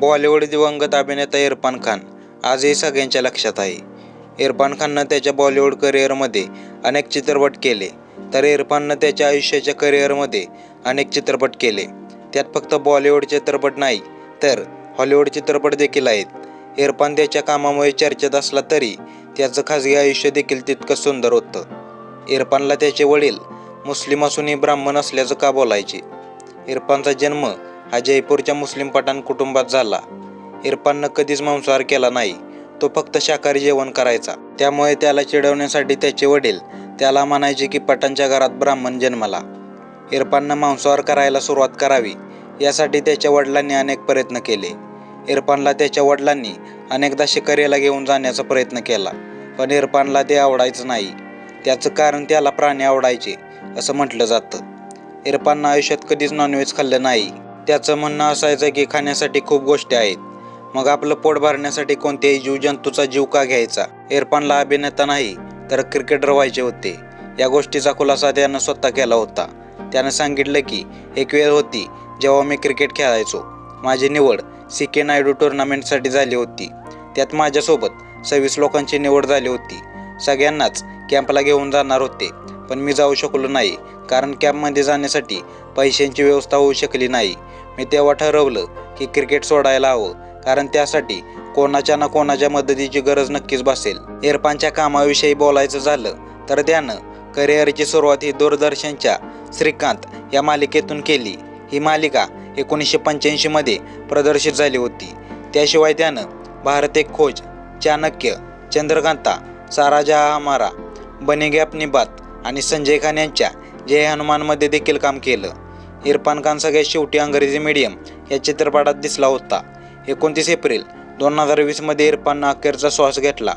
बॉलिवूड दिवंगत अभिनेता इरफान खान आजही सगळ्यांच्या लक्षात आहे. इरफान खाननं त्याच्या बॉलिवूड करिअरमध्ये अनेक चित्रपट केले तर इरफाननं त्याच्या आयुष्याच्या करिअरमध्ये अनेक चित्रपट केले. त्यात फक्त बॉलिवूड चित्रपट नाही तर हॉलिवूड चित्रपट देखील आहेत. इरफान त्याच्या कामामुळे चर्चेत असला तरी त्याचं खाजगी आयुष्य देखील तितकं सुंदर होतं. इरफानला त्याचे वडील मुस्लिम असूनही ब्राह्मण असल्याचं का बोलायचे? इरफानचा जन्म हा जयपूरच्या मुस्लिम पठाण कुटुंबात झाला. इरफाननं कधीच मांसाहार केला नाही. तो फक्त शाकाहारी जेवण करायचा. त्यामुळे त्याला चिडवण्यासाठी त्याचे वडील त्याला म्हणायचे की पठाणच्या घरात ब्राह्मण जन्मला. इरफाननं मांसाहार करायला सुरुवात करावी. यासाठी त्याच्या वडिलांनी अनेक प्रयत्न केले. इरफानला त्याच्या वडिलांनी अनेकदा शिकारीला घेऊन जाण्याचा प्रयत्न केला. पण इरफानला ते आवडायचं नाही. त्याचं कारण त्याला प्राणी आवडायचे असं म्हटलं जातं. इरफाननं आयुष्यात कधीच नॉनव्हेज खाल्लं नाही. त्याचं म्हणणं असायचं की खाण्यासाठी खूप गोष्टी आहेत. मग आपलं पोट भरण्यासाठी कोणत्याही जीवजंतूचा जीव का घ्यायचा? इरफानला अभिनेता नाही तर क्रिकेटर व्हायचे होते. या गोष्टीचा खुलासा त्यानं स्वतः केला होता. त्यानं सांगितलं की एक वेळ होती जेव्हा मी क्रिकेट खेळायचो. माझी निवड सी के नायडू टुर्नामेंटसाठी झाली होती. त्यात माझ्यासोबत सव्वीस लोकांची निवड झाली होती. सगळ्यांनाच कॅम्पला घेऊन जाणार होते. पण मी जाऊ शकलो नाही कारण कॅम्पमध्ये जाण्यासाठी पैशांची व्यवस्था होऊ शकली नाही. मी तेव्हा ठरवलं की क्रिकेट सोडायला हवं कारण त्यासाठी कोणाच्या ना कोणाच्या मदतीची गरज नक्कीच भासेल. इरफानच्या कामाविषयी बोलायचं झालं तर त्यानं करिअरची सुरुवात ही दूरदर्शनच्या श्रीकांत या मालिकेतून केली. ही मालिका एकोणीसशे पंच्याऐंशीमध्ये प्रदर्शित झाली होती. त्याशिवाय त्यानं भारत एक खोज चाणक्य चंद्रकांता सारा जहा हमारा बनेगे अपनी बात आणि संजय खान यांच्या जय हनुमानमध्ये देखील काम केलं. इरफान खान सगळ्यात शेवटी अंग्रेजी मीडियम या चित्रपटात दिसला होता. एकोणतीस एप्रिल दोन हजार वीसमध्ये इरफाननं अखेरचा श्वास घेतला.